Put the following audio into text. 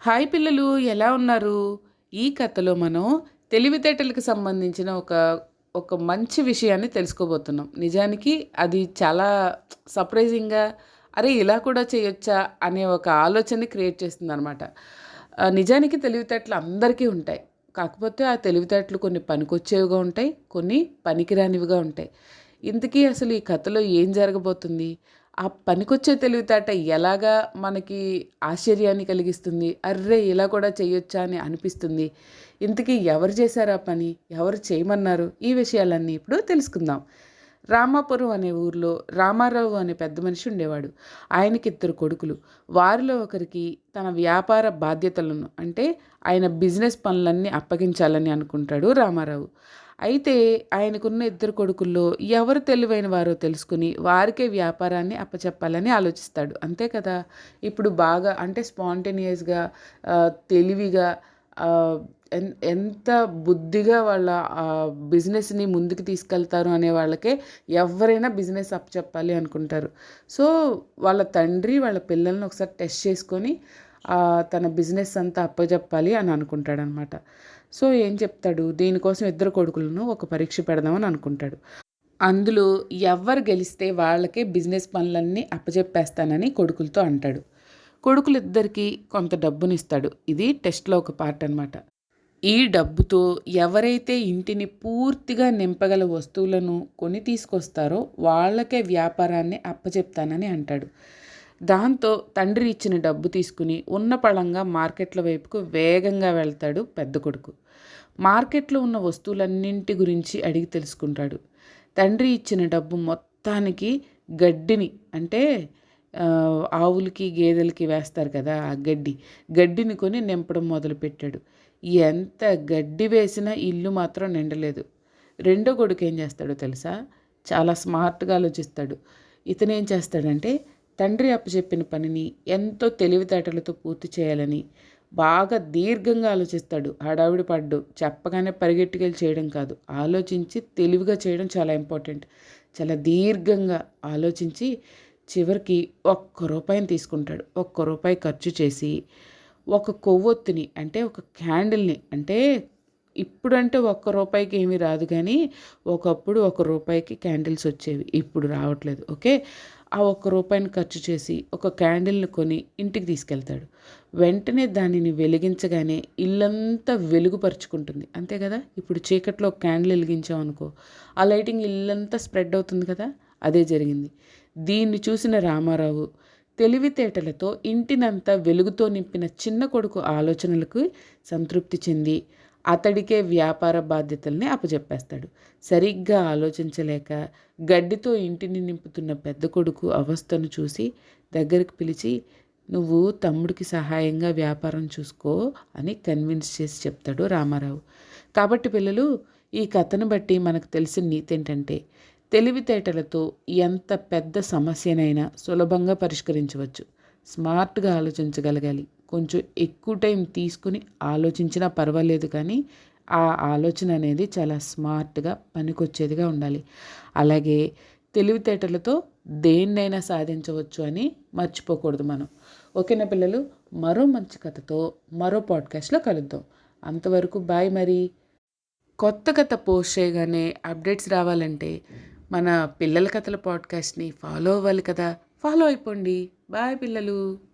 Hi పిల్లలు ఎలా ఉన్నారు? ఈ కథలో మనం తెలివితేటలకు సంబంధించిన ఒక ఒక మంచి విషయాన్ని తెలుసుకోబోతున్నాం. నిజానికి అది చాలా సర్ప్రైజింగ్గా అరే ఇలా కూడా చేయొచ్చా అనే ఒక ఆలోచనని క్రియేట్ చేస్తుంది అనమాట నిజానికి తెలివితేటలు అందరికీ ఉంటాయి. కాకపోతే ఆ తెలివితేటలు కొన్ని పనికొచ్చేవిగా ఉంటాయి కొన్ని పనికిరానివిగా ఉంటాయి. ఇంతకీ అసలు ఈ కథలో ఏం జరగబోతుంది? ఆ పనికొచ్చే తెలివితేట ఎలాగా మనకి ఆశ్చర్యాన్ని కలిగిస్తుంది అర్రే ఇలా కూడా చేయొచ్చా అని అనిపిస్తుంది. ఇంతకీ ఎవరు చేశారు ఆ పని? ఎవరు చేయమన్నారు? ఈ విషయాలన్నీ ఇప్పుడు తెలుసుకుందాం. రామాపురం అనే ఊర్లో రామారావు అనే పెద్ద మనిషి ఉండేవాడు. ఆయనకి ఇద్దరు కొడుకులు. వారిలో ఒకరికి తన వ్యాపార బాధ్యతలను అంటే ఆయన బిజినెస్ పనులన్నీ అప్పగించాలని అనుకుంటాడు రామారావు. అయితే ఆయనకున్న ఇద్దరు కొడుకుల్లో ఎవరు తెలివైన వారో తెలుసుకుని వారికే వ్యాపారాన్ని అప్పచెప్పాలని ఆలోచిస్తాడు. అంతే కదా? ఇప్పుడు బాగా అంటే స్పాంటేనియస్గా తెలివిగా ఎంత బుద్ధిగా వాళ్ళ బిజినెస్ని ముందుకు తీసుకెళ్తారు అనే వాళ్ళకే ఎవరైనా బిజినెస్ అప్ చెప్పాలి అనుకుంటారు. సో వాళ్ళ తండ్రి వాళ్ళ పిల్లల్ని ఒకసారి టెస్ట్ చేసుకొని తన బిజినెస్ అంతా అప్పజెప్పాలి అని అనుకుంటాడనమాట. సో ఏం చెప్తాడు? దీనికోసం ఇద్దరు కొడుకులను ఒక పరీక్ష పెడదామని అనుకుంటాడు. అందులో ఎవరు గెలిస్తే వాళ్ళకే బిజినెస్ పనులన్నీ అప్పజెప్పేస్తానని కొడుకులతో అంటాడు. కొడుకులిద్దరికీ కొంత డబ్బునిస్తాడు. ఇది టెస్ట్లో ఒక పార్ట్ అనమాట. ఈ డబ్బుతో ఎవరైతే ఇంటిని పూర్తిగా నింపగల వస్తువులను కొని తీసుకొస్తారో వాళ్ళకే వ్యాపారాన్ని అప్పచెప్తానని అంటాడు. దాంతో తండ్రి ఇచ్చిన డబ్బు తీసుకుని ఉన్న పళంగా మార్కెట్ల వైపుకు వేగంగా వెళ్తాడు పెద్ద కొడుకు. మార్కెట్లో ఉన్న వస్తువులన్నింటి గురించి అడిగి తెలుసుకుంటాడు. తండ్రి ఇచ్చిన డబ్బు మొత్తానికి గడ్డిని అంటే ఆవులకి గేదెలకి వేస్తారు కదా ఆ గడ్డి. గడ్డిని కొని నింపడం మొదలుపెట్టాడు. ఎంత గడ్డి వేసినా ఇల్లు మాత్రం నిండలేదు. రెండో కొడుకు ఏం చేస్తాడో తెలుసా? చాలా స్మార్ట్గా ఆలోచిస్తాడు. ఇతను ఏం చేస్తాడంటే తండ్రి అప్పచెప్పిన పనిని ఎంతో తెలివితేటలతో పూర్తి చేయాలని బాగా దీర్ఘంగా ఆలోచిస్తాడు. హడావిడి పడ్డు. చెప్పగానే పరిగెట్టుకెళ్ళి చేయడం కాదు. ఆలోచించి తెలివిగా చేయడం చాలా ఇంపార్టెంట్. చాలా దీర్ఘంగా ఆలోచించి చివరికి ఒక్క రూపాయిని తీసుకుంటాడు. ఒక్క రూపాయి ఖర్చు చేసి ఒక కొవ్వొత్తిని అంటే ఒక క్యాండిల్ని అంటే ఇప్పుడంటే ఒక్క రూపాయికి ఏమీ రాదు కానీ ఒకప్పుడు ఒక రూపాయికి క్యాండిల్స్ వచ్చేవి. ఇప్పుడు రావట్లేదు. ఓకే? ఆ ఒక్క రూపాయిని ఖర్చు చేసి ఒక క్యాండిల్ని కొని ఇంటికి తీసుకెళ్తాడు. వెంటనే దానిని వెలిగించగానే ఇల్లంతా వెలుగుపరుచుకుంటుంది. అంతే కదా? ఇప్పుడు చీకట్లో ఒక క్యాండిల్ వెలిగించాం అనుకో ఆ లైటింగ్ ఇల్లంతా స్ప్రెడ్ అవుతుంది కదా? అదే జరిగింది. దీన్ని చూసిన రామారావు తెలివితేటలతో ఇంటినంతా వెలుగుతో నింపిన చిన్న కొడుకు ఆలోచనలకు సంతృప్తి చెంది అతడికే వ్యాపార బాధ్యతల్ని అప్పచెప్పేస్తాడు సరిగ్గా ఆలోచించలేక గడ్డితో ఇంటిని నింపుతున్న పెద్ద కొడుకు అవస్థను చూసి దగ్గరికి పిలిచి నువ్వు తమ్ముడికి సహాయంగా వ్యాపారం చూసుకో అని కన్విన్స్ చేసి చెప్తాడు రామారావు. కాబట్టి పిల్లలు ఈ కథను బట్టి మనకు తెలిసిన నీతి ఏంటంటే తెలివితేటలతో ఎంత పెద్ద సమస్యనైనా సులభంగా పరిష్కరించవచ్చు. స్మార్ట్గా ఆలోచించగలగాలి. కొంచెం ఎక్కువ టైం తీసుకుని ఆలోచించినా పర్వాలేదు కానీ ఆ ఆలోచన అనేది చాలా స్మార్ట్గా పనికొచ్చేదిగా ఉండాలి. అలాగే తెలివితేటలతో దేన్నైనా సాధించవచ్చు అని మర్చిపోకూడదు మనం. ఓకేనా పిల్లలు? మరో మంచి కథతో మరో పాడ్కాస్ట్లో కలుద్దాం. అంతవరకు బాయ్ మరి. కొత్త కథ పోస్ట్ చేయగానే అప్డేట్స్ రావాలంటే మన పిల్లల కథల పాడ్కాస్ట్ని ఫాలో అవ్వాలి కదా. ఫాలో అయిపోండి. బాయ్ పిల్లలు.